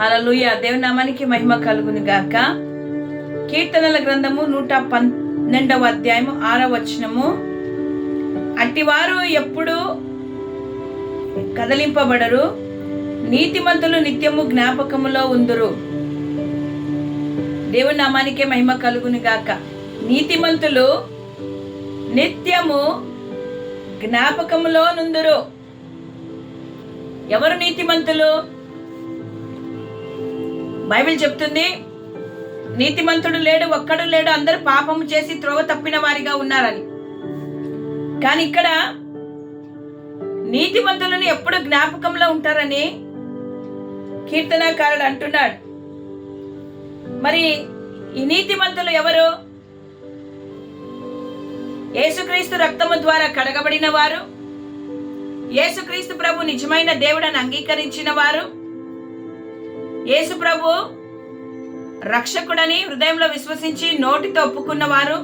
హలలుయ దేవుని నామానికి మహిమ కలుగును గాక. కీర్తనల గ్రంథము నూట పన్నెండవ అధ్యాయము ఆరవ వచనము. అట్టివారు ఎప్పుడు కదలింపబడరు నీతిమంతులు నిత్యము జ్ఞాపకములో ఉందరు. దేవుని నామానికే మహిమ కలుగును గాక. నీతిమంతులు నిత్యము జ్ఞాపకములో నుందురు. ఎవరు నీతిమంతులు? బైబిల్ చెప్తుంది నీతిమంతుడు లేడు ఒక్కడు లేడు అందరూ పాపము చేసి త్రోవ తప్పిన వారిగా ఉన్నారని. కానీ ఇక్కడ నీతిమంతులను ఎప్పుడు జ్ఞాపకంలో ఉంటారని కీర్తనాకారుడు అంటున్నాడు. మరి ఈ నీతిమంతులు ఎవరు? యేసుక్రీస్తు రక్తము ద్వారా కడగబడిన వారు యేసుక్రీస్తు ప్రభు నిజమైన దేవుడని అంగీకరించిన వారు యేసు ప్రభు రక్షకుడని హృదయంలో విశ్వసించి నోటితో ఒప్పుకున్నవారు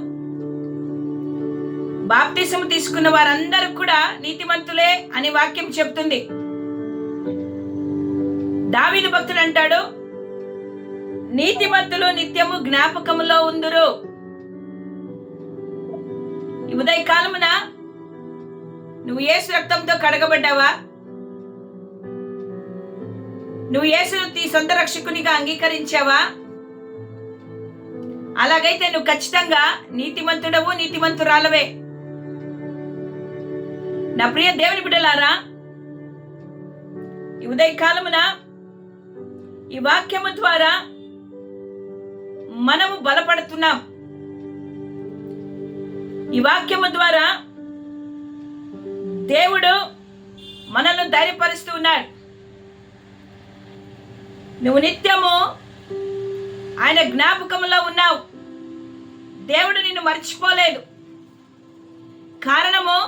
బాప్తిసము తీసుకున్న వారందరూ కూడా నీతిమంతులే అని వాక్యం చెప్తుంది. దావీదు భక్తుడు అంటాడు నీతిమంతులు నిత్యము జ్ఞాపకములో ఉందురు. ఈ ఉదయకాలమున నువ్వు ఏసు రక్తంతో కడగబడ్డావా? నువ్వు యేసును నీ సొంత రక్షకునిగా అంగీకరించావా? అలాగైతే నువ్వు ఖచ్చితంగా నీతిమంతుడవు నీతిమంతురాలవే. నా ప్రియ దేవుని బిడ్డలారా ఈ ఉదయకాలమున ఈ వాక్యము ద్వారా మనము బలపడుతున్నాం. ఈ వాక్యము ద్వారా దేవుడు మనల్ని ధైర్యపరుస్తూ ఉన్నాడు. నువ్వు నిత్యము ఆయన జ్ఞాపకంలో ఉన్నావు. దేవుడు నిన్ను మర్చిపోలేదు. కారణము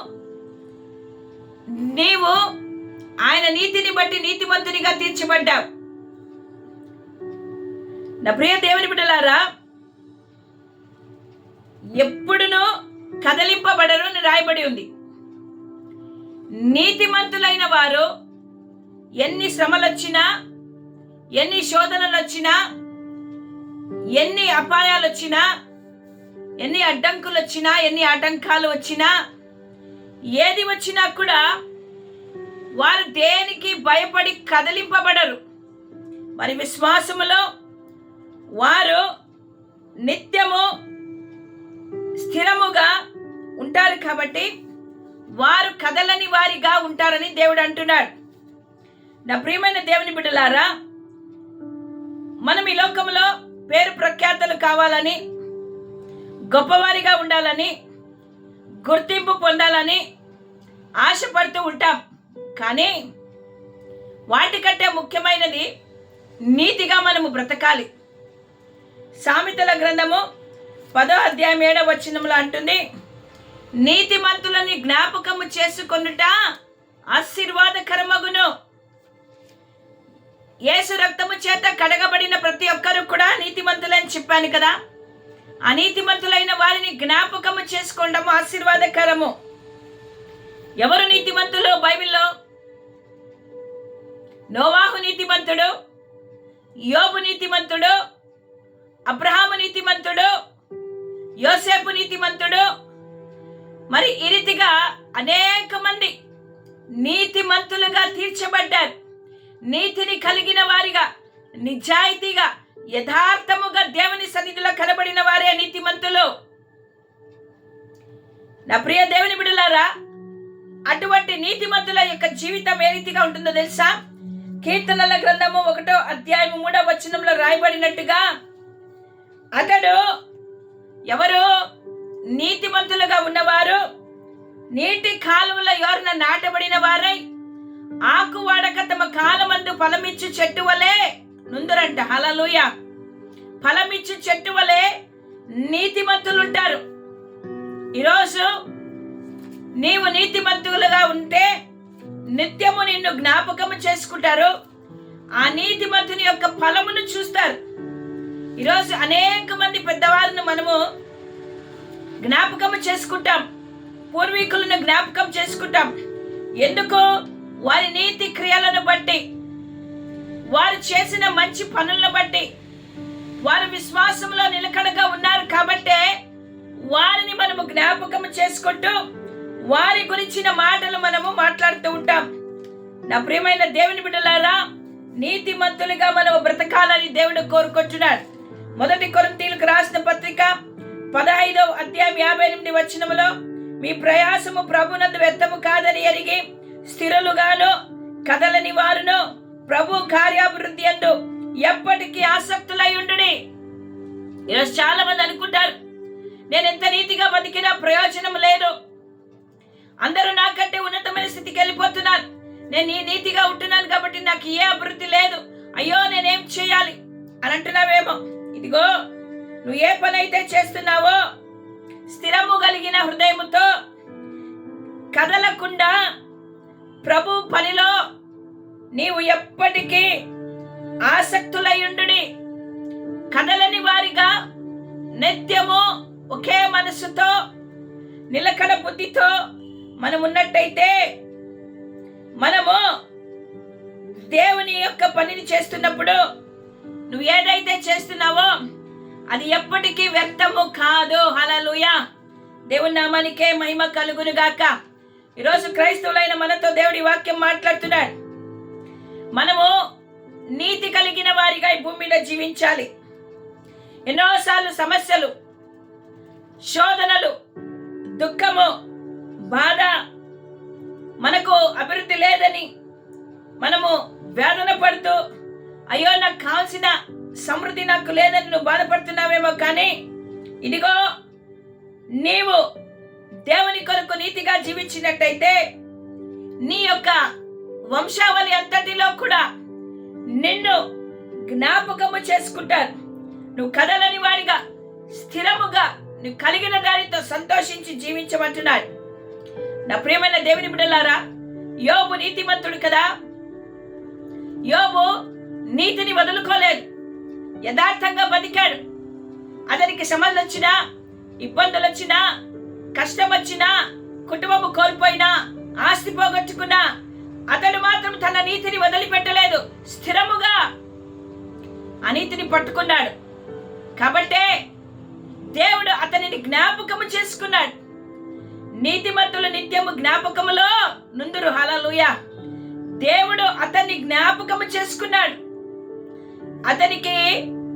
నీవు ఆయన నీతిని బట్టి నీతిమంతునిగా తీర్చబడ్డావు. నా ప్రియ దేవుని బిడ్డలారా ఎప్పుడునూ కదలింపబడరు అని రాయబడి ఉంది. నీతిమంతులైన వారు ఎన్ని శ్రమలు వచ్చినా ఎన్ని శోధనలు వచ్చినా ఎన్ని అపాయాలు వచ్చినా ఎన్ని అడ్డంకులు వచ్చినా ఎన్ని ఆటంకాలు వచ్చినా ఏది వచ్చినా కూడా వారు దేనికి భయపడి కదిలింపబడరు. వారి విశ్వాసములో వారు నిత్యము స్థిరముగా ఉంటారు కాబట్టి వారు కదలని వారిగా ఉంటారని దేవుడు అంటున్నాడు. నా ప్రియమైన దేవుని బిడ్డలారా మనం ఈ లోకంలో పేరు ప్రఖ్యాతలు కావాలని గొప్పవారిగా ఉండాలని గుర్తింపు పొందాలని ఆశపడుతూ ఉంటాం. కానీ వాటికంటే ముఖ్యమైనది నీతిగా మనము బ్రతకాలి. సామెతల గ్రంథము పదో అధ్యాయం ఏడవ వచనంలో అంటుంది నీతిమంతులని జ్ఞాపకము చేసుకొనుట ఆశీర్వాదకరమగును. యేసు రక్తము చేత కడగబడిన ప్రతి ఒక్కరు కూడా నీతిమంతులని చెప్పాను కదా. అనీతిమంతులైన వారిని జ్ఞాపకము చేసుకోవడము ఆశీర్వాదకరము. ఎవరు నీతిమంతులు బైబిల్లో? నోవాహు నీతిమంతుడు యోబు నీతిమంతుడు అబ్రహాము నీతిమంతుడు యోసేపు నీతిమంతుడు. మరి ఈ రీతిగా అనేక మంది నీతిమంతులుగా తీర్చబడ్డారు. నీతిని కలిగిన వారిగా నిజాయితీగా యథార్థముగా దేవుని సన్నిధిలో కనబడిన వారే నీతిమంతులు. నా ప్రియ దేవుని బిడలారా అటువంటి నీతిమంతుల యొక్క జీవితం ఏ రీతిగా ఉంటుందో తెలుసా? కీర్తనల గ్రంథము ఒకటో అధ్యాయము మూడో వచనంలో రాయబడినట్టుగా అతడు ఎవరు? నీతిమంతులుగా ఉన్నవారు నీటి కాలువల ఎవరిన నాటబడిన వారై ఆకు వాడక తమ కాలమందు ఫలమిచ్చు చెట్టు వలె. నుందురంట హలలుయ ఫలమిచ్చు చెట్టు వలె నీతిమంతులుంటారు. ఈరోజు నీవు నీతిమంతులుగా ఉంటే నిత్యము నిన్ను జ్ఞాపకము చేసుకుంటారు. ఆ నీతిమంతుని యొక్క ఫలమును చూస్తారు. ఈరోజు అనేక మంది పెద్దవారిని మనము జ్ఞాపకము చేసుకుంటాం. పూర్వీకులను జ్ఞాపకం చేసుకుంటాం. ఎందుకు? వారి నీతి క్రియలను బట్టి వారు చేసిన మంచి పనులను బట్టి వారు విశ్వాసంలో నిలకడగా ఉన్నారు కాబట్టే వారిని మనము జ్ఞాపకం చేసుకుంటూ వారి గురించిన మాటలు మనము మాట్లాడుతూ ఉంటాం. నా ప్రియమైన దేవుని బిడ్డలారా నీతిమంతులుగా మనము బ్రతకాలని దేవుడు కోరుకుంటున్నాడు. మొదటి కొరంతీలకు రాసిన పత్రిక పదహైదవ అధ్యాయం యాభై ఎనిమిది వచనములో మీ ప్రయాసము ప్రభునందు వ్యర్థము కాదని ఎరిగి స్థిరలుగానో కదలని వారును ప్రభు కార్యాభివృద్ధి అందు ఎప్పటికీ ఆసక్తులై ఉండుడి. ఈరోజు చాలా మంది అనుకుంటారు నేను ఎంత నీతిగా బతికినా ప్రయోజనం లేదు. అందరూ నాకంటే ఉన్నతమైన స్థితికి వెళ్ళిపోతున్నారు. నేను ఈ నీతిగా ఉంటున్నాను కాబట్టి నాకు ఏ అభివృద్ధి లేదు. అయ్యో నేనేం చేయాలి? అని అంటున్నావేమో. ఇదిగో నువ్వు ఏ పని అయితే చేస్తున్నావో స్థిరము కలిగిన హృదయముతో కదలకుండా ప్రభు పనిలో నీవు ఎప్పటికీ ఆసక్తులయ్యుండుడి కదలని వారిగా నిత్యము ఒకే మనసుతో నిలకడ బుద్ధితో మనం ఉన్నట్టయితే మనము దేవుని యొక్క పనిని చేస్తున్నప్పుడు నువ్వు ఏదైతే చేస్తున్నావో అది ఎప్పటికీ వ్యర్థము కాదు. హలలుయ దేవుని నామానికే మహిమ కలుగునుగాక. గాక ఈరోజు క్రైస్తవులైన మనతో దేవుడి వాక్యం మాట్లాడుతున్నాడు. మనము నీతి కలిగిన వారిగా ఈ భూమి మీద జీవించాలి. ఎన్నోసార్లు సమస్యలు శోధనలు దుఃఖము బాధ మనకు అభివృద్ధి లేదని మనము వేదన పడుతూ అయ్యో నాకు కావాల్సిన సమృద్ధి నాకు లేదని నువ్వు బాధపడుతున్నావేమో కానీ ఇదిగో నీవు దేవుని కొరకు నీతిగా జీవించినట్టయితే నీ యొక్క వంశావళి అంతటిలో కూడా నిన్ను జ్ఞాపకము చేసుకుంటారు. నువ్వు కదలని వాడిగా స్థిరముగా నువ్వు కలిగిన దానితో సంతోషించి జీవించమంటున్నాడు నా ప్రియమైన దేవుని బిడ్డలారా యోబు నీతిమంతుడు కదా. యోబు నీతిని వదులుకోలేదు. యథార్థంగా బతికాడు. అతనికి సమస్యలు వచ్చినా ఇబ్బందులు వచ్చినా కష్టం వచ్చినా కుటుంబము కోల్పోయినా ఆస్తి పోగొట్టుకున్నా అతడు మాత్రం తన నీతిని వదిలిపెట్టలేదు స్థిరముగా అనీతిని పట్టుకున్నాడు. కాబట్టే దేవుడు అతనిని జ్ఞాపకము చేసుకున్నాడు. నీతిమంతులు నిత్యము జ్ఞాపకములో నుందురు. హలలుయ దేవుడు అతన్ని జ్ఞాపకము చేసుకున్నాడు. అతనికి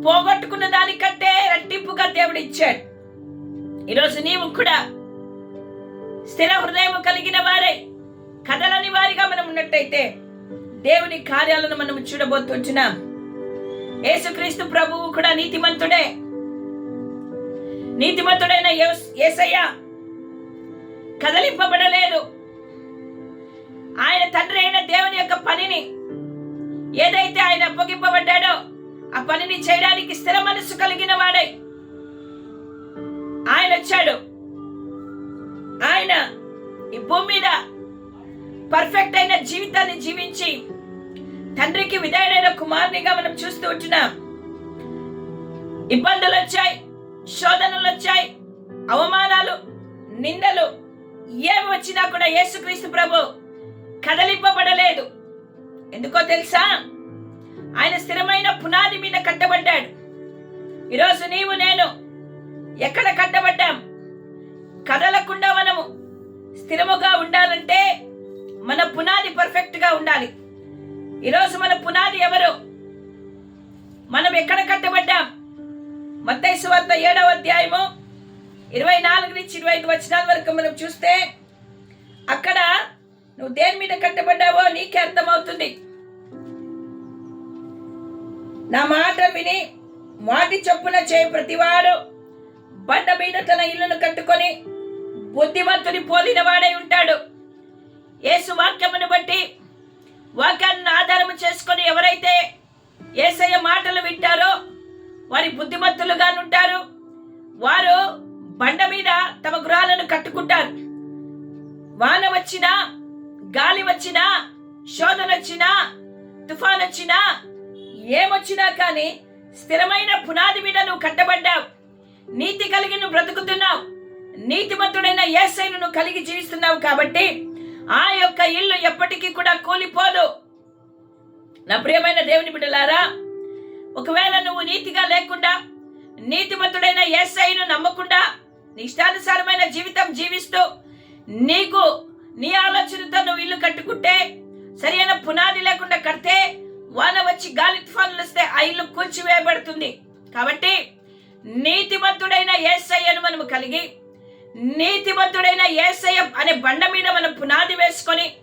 పోగొట్టుకున్న దానికంటే రెట్టింపుగా దేవుడు ఇచ్చాడు ఈరోజు నీవు కూడా స్థిర హృదయం కలిగిన వారే. కదలని వారిగా మనం ఉన్నట్టయితే దేవుని కార్యాలను మనం చూడబోతున్నాం యేసుక్రీస్తు ప్రభువు కూడా నీతిమంతుడే. నీతిమంతుడైన ఏసయ్య యేసయ్య కదలింపబడలేదు. ఆయన తండ్రి అయిన దేవుని యొక్క పనిని ఏదైతే ఆయన అప్పగింపబడ్డాడో ఆ పనిని చేయడానికి స్థిర మనస్సు కలిగిన వాడై. ఆయన వచ్చాడు. ఆయన ఈ భూమి మీద పర్ఫెక్ట్ అయిన జీవితాన్ని జీవించి తండ్రికి విధేయుడైన కుమారునిగా మనం చూస్తూ ఉంటున్నాం. ఇబ్బందులు వచ్చాయి శోధనలు వచ్చాయి అవమానాలు నిందలు ఏమి వచ్చినా కూడా యేసుక్రీస్తు ప్రభు కదలింపబడలేదు. ఎందుకో తెలుసా? ఆయన స్థిరమైన పునాది మీద కట్టబడ్డాడు. ఈరోజు నీవు నేను ఎక్కడ కట్టబడ్డాం? కదలకుండా మనము స్థిరముగా ఉండాలంటే మన పునాది పర్ఫెక్ట్గా ఉండాలి. ఈరోజు మన పునాది ఎవరు? మనం ఎక్కడ కట్టబడ్డాం? మత్తైసు వార్త ఏడవ అధ్యాయము ఇరవై నాలుగు నుంచి ఇరవై ఐదు వచనాల వరకు మనం చూస్తే అక్కడ నువ్వు దేని మీద కట్టబడ్డావో నీకే అర్థమవుతుంది. నా మాట విని వాటి చొప్పున చేయి ప్రతివాడు బండ మీద తన ఇల్లును కట్టుకొని బుద్ధిమంతుని పోలిన వాడై ఉంటాడు. యేసు వాక్యమును బట్టి వాక్యాన్ని ఆధారము చేసుకొని ఎవరైతే ఏసయ్య మాటలు వింటారో వారి బుద్ధిమంతులుగా ఉంటారు. వారు బండ మీద తమ గృహాలను కట్టుకుంటారు. వాన వచ్చినా గాలి వచ్చినా శోధన వచ్చినా తుఫాన్ వచ్చినా ఏమొచ్చినా కానీ స్థిరమైన పునాది మీద నువ్వు కట్టబడ్డావు. నీతి కలిగి నువ్వు బ్రతుకుతున్నావు. నీతిమంతుడైన ఏసైను నువ్వు కలిగి జీవిస్తున్నావు కాబట్టి ఆ యొక్క ఇల్లు ఎప్పటికీ కూడా కూలిపోదు. నా ప్రియమైన దేవుని బిడ్డలారా ఒకవేళ నువ్వు నీతిగా లేకుండా నీతిమంతుడైన ఏసైను నమ్మకుండా నీ ఇష్టానుసారమైన జీవితం జీవిస్తూ నీకు నీ ఆలోచనతో నువ్వు ఇల్లు కట్టుకుంటే సరైన పునాది లేకుండా కడితే వాన వచ్చి గాలి తుఫానులు వస్తే ఆ ఇల్లు కూల్చివేయబడుతుంది. కాబట్టి నీతిమంతుడైన ఏసయ్యను మనము కలిగి నీతిమంతుడైన ఏసయ్య అనే బండ మీద మనం పునాది వేసుకొని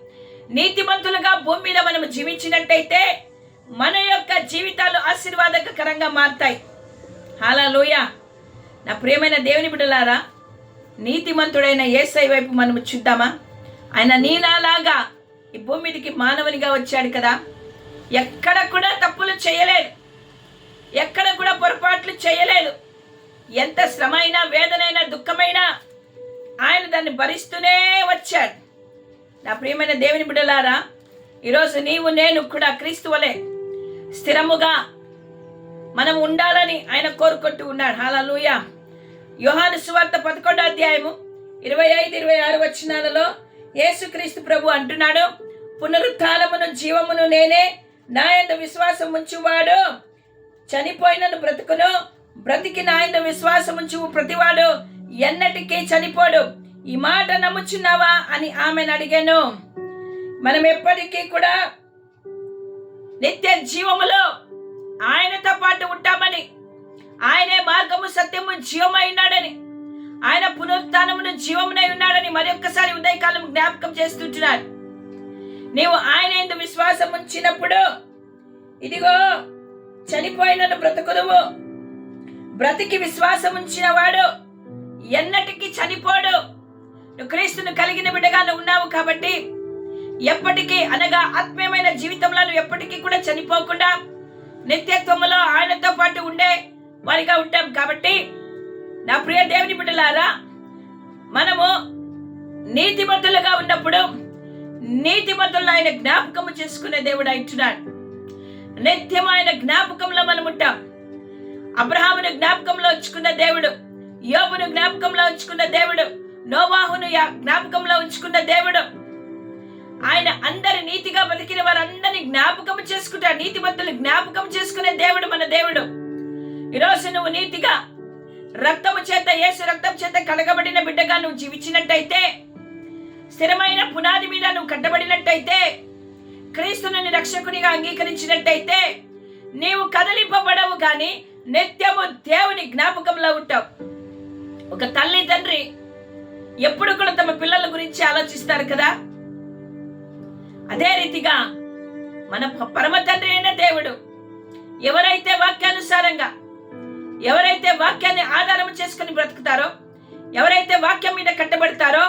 నీతిమంతులుగా భూమి మీద మనం జీవించినట్టయితే మన యొక్క జీవితాలు ఆశీర్వాదకరంగా మారుతాయి. లూయ నా ప్రియమైన దేవుని బిడ్డలారా నీతిమంతుడైన ఏసై వైపు మనము చూద్దామా? ఆయన నీనాలాగా ఈ భూమి మీదకి మానవునిగా వచ్చాడు కదా. ఎక్కడ కూడా తప్పులు చేయలేదు. ఎక్కడ కూడా పొరపాట్లు చేయలేదు. ఎంత శ్రమ అయినా వేదనైనా దుఃఖమైనా ఆయన దాన్ని భరిస్తూనే వచ్చాడు. నా ప్రియమైన దేవుని బిడ్డలారా ఈరోజు నీవు నేను కూడా క్రీస్తు వలె స్థిరముగా మనం ఉండాలని ఆయన కోరుకుంటూ ఉన్నాడు. హాలూయ యోహాను సువార్త పదకొండో అధ్యాయము ఇరవై ఐదు ఇరవై ఆరు వచనాలలో యేసుక్రీస్తు ప్రభు అంటున్నాడు పునరుత్నమును జీవమును నేనే నా యందు విశ్వాసం ఉంచువాడు. చనిపోయినను బ్రతుకును బ్రతికి నాయన విశ్వాసం ఉంచు ప్రతివాడు. ఎన్నటికీ చనిపోడు. ఈ మాట నమ్ముచున్నావా అని ఆమెను అడిగాను. మనం ఎప్పటికీ కూడా నిత్య జీవములో ఆయనతో పాటు ఉంటామని ఆయనే మార్గము సత్యము జీవమై ఉన్నాడని ఆయన పునరుత్నమును జీవమునై ఉన్నాడని మరొక్కసారి ఉదయకాలం జ్ఞాపకం చేస్తుంటున్నారు. నీవు ఆయన ఎందు విశ్వాసం ఉంచినప్పుడు ఇదిగో చనిపోయినను బ్రతుకుదువు. బ్రతికి విశ్వాసం ఉంచిన వాడు ఎన్నటికీ చనిపోడు. నువ్వు క్రీస్తును కలిగిన బిడ్డగా నువ్వు ఉన్నావు కాబట్టి ఎప్పటికీ అనగా ఆత్మీయమైన జీవితంలో నువ్వు ఎప్పటికీ కూడా చనిపోకుండా నిత్యత్వములో ఆయనతో పాటు ఉండే వారిగా ఉంటాం కాబట్టి నా ప్రియ దేవుని బిడ్డలారా మనము నీతిమంతులుగా ఉన్నప్పుడు నీతిమంతులను ఆయన జ్ఞాపకము చేసుకునే దేవుడు అంటున్నాడు నిత్యం ఆయన జ్ఞాపకంలో మనం ఉంటాం. అబ్రహాముని జ్ఞాపకంలో ఉంచుకున్న దేవుడు యోబును జ్ఞాపకంలో ఉంచుకున్న దేవుడు నోవాహును యా- జ్ఞాపకంలో ఉంచుకున్న దేవుడు. ఆయన అందరి నీతిగా బతికిన వారందరినీ జ్ఞాపకం చేసుకుంటా నీతిమంతులు జ్ఞాపకం చేసుకునే దేవుడు మన దేవుడు. ఈరోజు నువ్వు నీతిగా రక్తము చేత ఏసు రక్తం చేత కడగబడిన బిడ్డగా నువ్వు జీవించినట్టయితే స్థిరమైన పునాది మీద నువ్వు కట్టబడినట్టయితే క్రీస్తుని రక్షకునిగా అంగీకరించినట్టయితే నీవు కదలింపబడవు కానీ నిత్యము దేవుని జ్ఞాపకంలో ఉంటావు. ఒక తల్లి తండ్రి ఎప్పుడు కూడా తమ పిల్లల గురించి ఆలోచిస్తారు కదా? అదే రీతిగా మన పరమ తండ్రి అయిన దేవుడు ఎవరైతే వాక్యానుసారంగా ఎవరైతే వాక్యాన్ని ఆధారం చేసుకుని బ్రతుకుతారో ఎవరైతే వాక్యం మీద కట్టబడతారో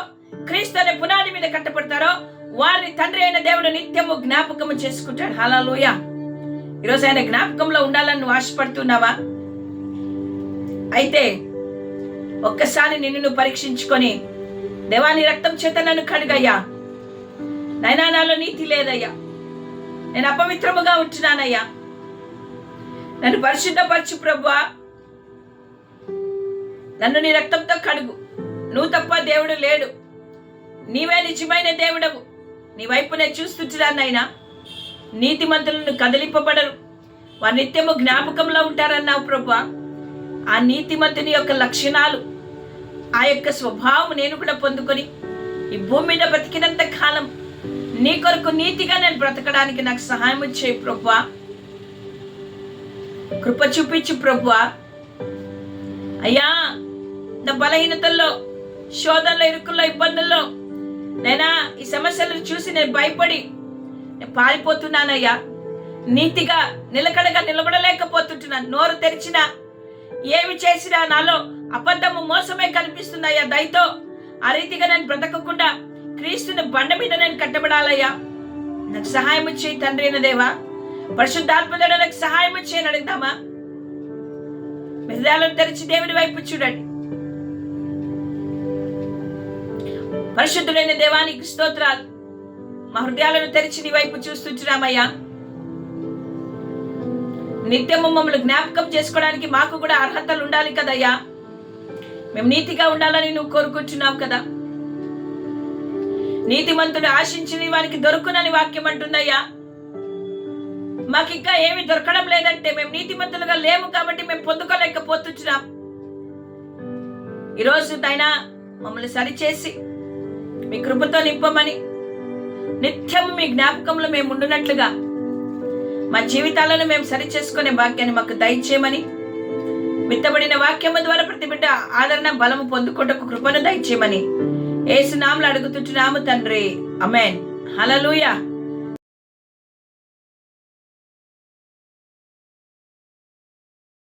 క్రీస్తు అనే పునాది మీద కట్టబడతారో వారిని తండ్రి అయిన దేవుడు నిత్యము జ్ఞాపకము చేసుకుంటాడు. హలాలోయ ఈరోజు ఆయన జ్ఞాపకంలో ఉండాలని నువ్వు ఆశపడుతున్నావా? అయితే ఒక్కసారి నిన్ను నువ్వు పరీక్షించుకొని దేవాని రక్తం చేత నన్ను కడుగయ్యా. నైనా నాలో నీతి లేదయ్యా. నేను అపవిత్రముగా ఉంటున్నానయ్యా. నన్ను పరిశుద్ధపరచు ప్రభువా. నన్ను నీ రక్తంతో కడుగు. నువ్వు తప్ప దేవుడు లేడు. నీవే నిజమైన దేవుడవు. నీ వైపు నేను చూస్తుంటున్నానైనా నీతిమంతులను కదిలింపబడరు. వారు నిత్యము జ్ఞాపకంలో ఉంటారన్నావు ప్రభు ఆ నీతిమంతుని యొక్క లక్షణాలు ఆ యొక్క స్వభావం నేను కూడా పొందుకొని ఈ భూమి మీద బ్రతికినంత కాలం నీ కొరకు నీతిగా నేను బ్రతకడానికి నాకు సహాయం చేయి ప్రభు కృప చూపించు ప్రభు అయ్యా నా బలహీనతల్లో శోధనలో ఇరుకుల్లో ఇబ్బందుల్లో నేనా ఈ సమస్యలను చూసి నేను భయపడి నేను పారిపోతున్నానయ్యా. నీతిగా నిలకడగా నిలబడలేకపోతుంటున్నాను నోరు తెరిచినా ఏమి చేసినా నాలో అబద్ధము మోసమే కనిపిస్తుందయ్యా దయతో. ఆ రీతిగా నేను బ్రతకకుండా క్రీస్తుని బండ మీద నేను కట్టబడాలయ్యా. నాకు సహాయం చేయి తండ్రి అయిన దేవా. పరిశుద్ధాత్మదేవుడు నాకు సహాయం చేయని అడుగుతామా? హృదయాలను తెరిచి దేవుని వైపు చూడండి. పరిశుద్ధులైన దేవానికి స్తోత్రాలు. మా హృదయాలను తెరిచి నీ వైపు చూస్తుంటున్నామయ్యా. నిత్యము మమ్మల్ని జ్ఞాపకం చేసుకోవడానికి మాకు కూడా అర్హతలు ఉండాలి కదయ్యా. మేము నీతిగా ఉండాలని నువ్వు కోరుకుంటున్నావు కదా. నీతిమంతుడు ఆశించిన వానికి దొరుకునని వాక్యం అంటుందయ్యా. మాకు ఇంకా ఏమి దొరకడం లేదంటే మేము నీతిమంతులుగా లేము కాబట్టి మేము పొందుకోలేకపోతున్నాం. ఈరోజు తైన మమ్మల్ని సరిచేసి మీ కృపతో నింపమని నిత్యం మీ జ్ఞాపకంలో మేము ఉండునట్లుగా మా జీవితాలను మేము సరి చేసుకునే వాక్యాన్ని మాకు దయచేయమని విత్తబడిన వాక్యము ద్వారా ప్రతి బిడ్డ ఆదరణ బలము పొందుకుంటకు కృపను దయచేయమని. ఏసునాములు అడుగుతుంటున్నాము తండ్రి. అమెన్ హలలుయా